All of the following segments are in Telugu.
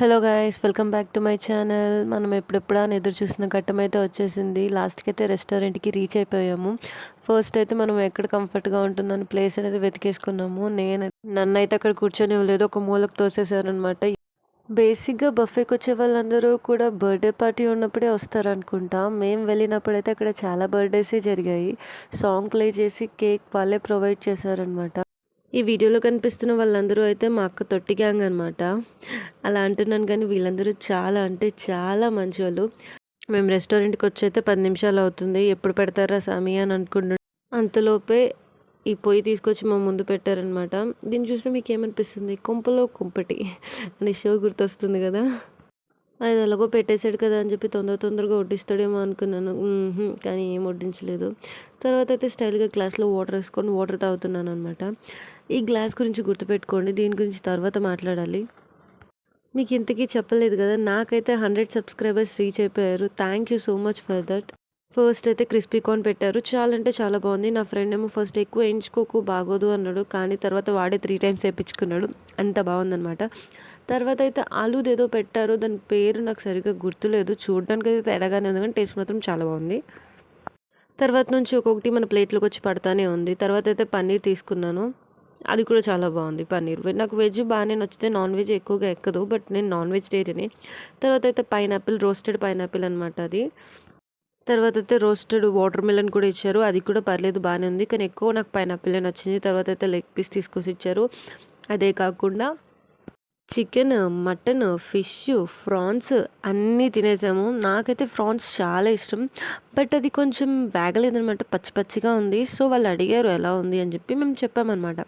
Hello guys welcome back to my channel మనం ఎప్పుడెప్పుడా అని ఎదురు చూసిన ఘట్టం అయితే వచ్చేసింది. లాస్ట్కి అయితే రెస్టారెంట్కి రీచ్ అయిపోయాము. ఫస్ట్ అయితే మనం ఎక్కడ కంఫర్ట్గా ఉంటుందని ప్లేస్ అనేది వెతికేసుకున్నాము. నేను నన్ను అయితే అక్కడ కూర్చొని లేదు ఒక మూలకు తోసేసారనమాట బేసిక్గా బఫేకి వచ్చే వాళ్ళందరూ కూడా బర్త్డే పార్టీ ఉన్నప్పుడే వస్తారనుకుంటా. మేము వెళ్ళినప్పుడైతే అక్కడ చాలా బర్త్డేసే జరిగాయి. సాంగ్ ప్లే చేసి కేక్ వాళ్ళే ప్రొవైడ్ చేశారనమాట ఈ వీడియోలో కనిపిస్తున్న వాళ్ళందరూ అయితే మా అక్క తొట్టి గ్యాంగ్ అనమాట అలా అంటున్నాను కానీ వీళ్ళందరూ చాలా అంటే చాలా మంచి వాళ్ళు మేము రెస్టారెంట్కి వచ్చి అయితే పది నిమిషాలు అవుతుంది. ఎప్పుడు పెడతారా సామి అని అనుకుంటున్నాం అంతలోపే ఈ పొయ్యి తీసుకొచ్చి మా ముందు పెట్టారనమాట దీన్ని చూస్తే మీకు ఏమనిపిస్తుంది? కుంపలో కుంపటి అనే షో గుర్తొస్తుంది కదా? అది ఎలాగో పెట్టేశాడు కదా అని చెప్పి తొందర తొందరగా వడ్డిస్తాడేమో అనుకున్నాను. కానీ ఏం వడ్డించలేదు తర్వాత అయితే స్టైల్గా గ్లాస్లో వాటర్ వేసుకొని వాటర్ తాగుతున్నాను అనమాట ఈ గ్లాస్ గురించి గుర్తుపెట్టుకోండి. దీని గురించి తర్వాత మాట్లాడాలి. మీకు ఇంతకీ చెప్పలేదు కదా నాకైతే హండ్రెడ్ సబ్స్క్రైబర్స్ రీచ్ అయిపోయారు. Thank you so much for that. First అయితే క్రిస్పీ కార్న్ పెట్టారు. చాలా అంటే చాలా బాగుంది. నా ఫ్రెండ్ ఏమో ఫస్ట్ ఎక్కువ ఎంచుకోకు బాగోదు అన్నాడు. కానీ తర్వాత వాడే త్రీ టైమ్స్ వేయించుకున్నాడు అంత బాగుందనమాట తర్వాత అయితే ఆలూది ఏదో పెట్టారు దాని పేరు నాకు సరిగ్గా గుర్తులేదు. చూడడానికి అయితే తేడాగానే ఉంది కానీ టేస్ట్ మాత్రం చాలా బాగుంది. తర్వాత నుంచి ఒక్కొక్కటి మన ప్లేట్లోకి వచ్చి పడతానే ఉంది. తర్వాత అయితే పన్నీర్ తీసుకున్నాను. అది కూడా చాలా బాగుంది పన్నీర్. నాకు వెజ్ బాగానే నచ్చితే నాన్ వెజ్ ఎక్కువగా ఎక్కదు. బట్ నేను నాన్ వెజిటేరియనే తర్వాత అయితే పైనాపిల్ రోస్టెడ్ పైనాపిల్ అనమాట అది. తర్వాత అయితే రోస్టెడ్ వాటర్ మిలన్ కూడా ఇచ్చారు. అది కూడా పర్లేదు బాగానే ఉంది. కానీ ఎక్కువ నాకు పైనాపిల్ నచ్చింది. తర్వాత అయితే లెగ్ పీస్ తీసుకొచ్చి ఇచ్చారు. అదే కాకుండా చికెన్ మటన్ ఫిష్ ఫ్రాన్స్ అన్నీ తినేసాము. నాకైతే ఫ్రాన్స్ చాలా ఇష్టం. బట్ అది కొంచెం వేగలేదనమాట పచ్చి పచ్చిగా ఉంది. సో వాళ్ళు అడిగారు ఎలా ఉంది? అని చెప్పి మేము చెప్పామన్నమాట.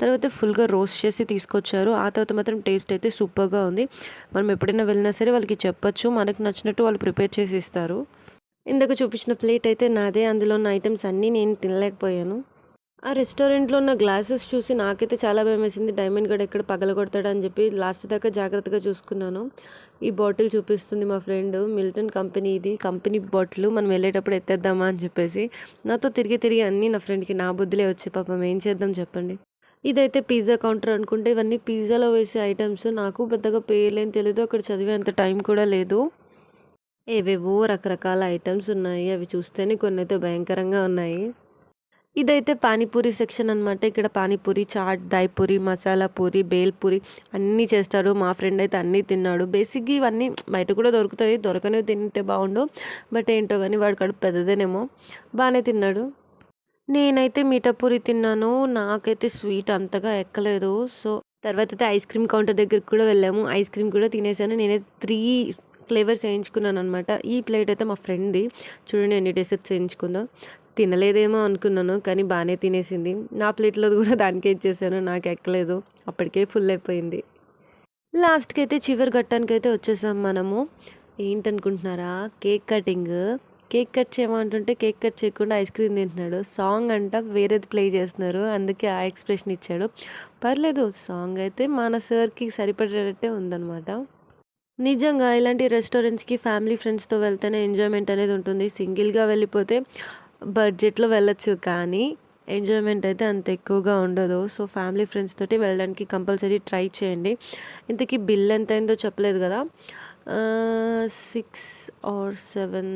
తర్వాత ఫుల్గా రోస్ట్ చేసి తీసుకొచ్చారు. ఆ తర్వాత మాత్రం టేస్ట్ అయితే సూపర్గా ఉంది. మనం ఎప్పుడైనా వెళ్ళినా సరే వాళ్ళకి చెప్పొచ్చు. మనకు నచ్చినట్టు వాళ్ళు ప్రిపేర్ చేసి ఇస్తారు. ఇందాక చూపించిన ప్లేట్ అయితే నాదే. అందులో ఉన్న ఐటమ్స్ అన్నీ నేను తినలేకపోయాను. ఆ రెస్టారెంట్లో ఉన్న గ్లాసెస్ చూసి నాకైతే చాలా భయం వేసింది. డైమండ్ గడ్ ఎక్కడ పగలగొడతాడు అని చెప్పి లాస్ట్ దాకా జాగ్రత్తగా చూసుకున్నాను. ఈ బాటిల్ చూపిస్తుంది మా ఫ్రెండ్. మిల్టన్ కంపెనీ ఇది. Company bottle. మనం వెళ్ళేటప్పుడు ఎత్తేద్దామా అని చెప్పేసి. నాతో తిరిగి తిరిగి అన్నీ నా ఫ్రెండ్కి నా బుద్ధులే వచ్చి పాపం ఏం చేద్దాం చెప్పండి. ఇదైతే పిజ్జా కౌంటర్ అనుకుంటే ఇవన్నీ పిజ్జాలో వేసే ఐటమ్స్. నాకు పెద్దగా పేర్లేం తెలియదు అక్కడ చదివే అంత టైం కూడా లేదు. ఏవేవో రకరకాల ఐటమ్స్ ఉన్నాయి. అవి చూస్తేనే కొన్ని అయితే భయంకరంగా ఉన్నాయి. ఇదైతే పానీపూరి సెక్షన్ అనమాట ఇక్కడ పానీపూరి చాట్ దాయిపూరి మసాలా పూరి బేల్పూరి అన్నీ చేస్తారు. మా ఫ్రెండ్ అయితే అన్నీ తిన్నాడు. బేసిక్గా ఇవన్నీ బయట కూడా దొరుకుతాయి. దొరకనే తింటే బాగుండు. బట్ ఏంటో కానీ వాడు కడుపు పెద్దదేనేమో. బాగానే తిన్నాడు. నేనైతే మిఠాపూరి తిన్నాను. నాకైతే స్వీట్ అంతగా ఎక్కలేదు. సో తర్వాత అయితే ఐస్ క్రీమ్ కౌంటర్ దగ్గరికి కూడా వెళ్ళాము. ఐస్ క్రీమ్ కూడా తినేసాను. నేనైతే త్రీ ఫ్లేవర్స్ వేయించుకున్నాను అనమాట ఈ ప్లేట్ అయితే మా ఫ్రెండ్ది. చూడండి ఎన్ని డెసర్ట్స్ వేయించుకుందో తినలేదేమో అనుకున్నాను కానీ బాగానే తినేసింది. నా ప్లేట్లో కూడా దానికే ఇచ్చేసాను నాకు ఎక్కలేదు. అప్పటికే ఫుల్ అయిపోయింది. లాస్ట్కి అయితే చివరి గట్టానికి అయితే వచ్చేసాం మనము. ఏంటనుకుంటున్నారా? Cake cutting. కేక్ కట్ చేయమంటుంటే కేక్ కట్ చేయకుండా ఐస్ క్రీమ్ తింటున్నాడు. సాంగ్ అంట వేరేది ప్లే చేస్తున్నారు. అందుకే ఆ ఎక్స్ప్రెషన్ ఇచ్చాడు. పర్లేదు సాంగ్ అయితే మన సార్కి సరిపడేటట్టే ఉందన్నమాట. నిజంగా ఇలాంటి రెస్టారెంట్స్కి ఫ్యామిలీ ఫ్రెండ్స్తో వెళ్తేనే ఎంజాయ్మెంట్ అనేది ఉంటుంది. సింగిల్గా వెళ్ళిపోతే బడ్జెట్లో వెళ్ళచ్చు కానీ ఎంజాయ్మెంట్ అయితే అంత ఎక్కువగా ఉండదు. సో ఫ్యామిలీ ఫ్రెండ్స్ తోటి వెళ్ళడానికి కంపల్సరీ ట్రై చేయండి. ఇంతకీ బిల్ ఎంత అయిందో చెప్పలేదు కదా? Six or seven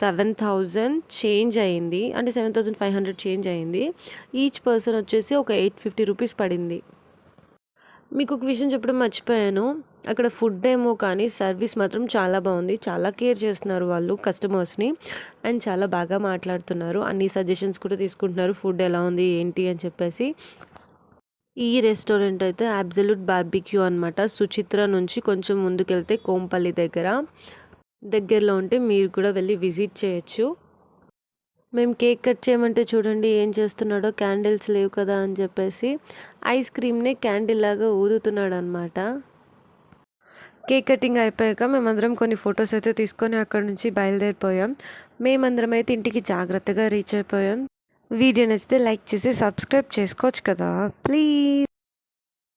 seven thousand change అయింది. అంటే seven thousand five hundred change అయింది. ఈచ్ పర్సన్ వచ్చేసి ఒక ఎయిట్ ఫిఫ్టీ రూపీస్ పడింది. మీకు ఒక విషయం చెప్పడం మర్చిపోయాను. అక్కడ ఫుడ్ ఏమో కానీ సర్వీస్ మాత్రం చాలా బాగుంది. చాలా కేర్ చేస్తున్నారు వాళ్ళు కస్టమర్స్ని. అండ్ చాలా బాగా మాట్లాడుతున్నారు. అన్ని సజెషన్స్ కూడా తీసుకుంటున్నారు. ఫుడ్ ఎలా ఉంది ఏంటి అని చెప్పేసి. ఈ రెస్టారెంట్ అయితే అబ్జల్యూట్ బార్బిక్యూ అనమాట సుచిత్ర నుంచి కొంచెం ముందుకెళ్తే కోంపల్లి దగ్గర. దగ్గరలో ఉంటే మీరు కూడా వెళ్ళి విజిట్ చేయొచ్చు. మేము కేక్ కట్ చేయమంటే చూడండి ఏం చేస్తున్నాడో క్యాండిల్స్ లేవు కదా అని చెప్పేసి ఐస్ క్రీమ్ని క్యాండిల్ లాగా ఊదుతున్నాడు అనమాట కేక్ కటింగ్ అయిపోయాక మేమందరం కొన్ని ఫొటోస్ అయితే తీసుకొని అక్కడ నుంచి బయలుదేరిపోయాం. మేమందరం అయితే ఇంటికి జాగ్రత్తగా రీచ్ అయిపోయాం. వీడియో నచ్చితే లైక్ చేసి సబ్స్క్రైబ్ చేసుకోవచ్చు కదా. ప్లీజ్!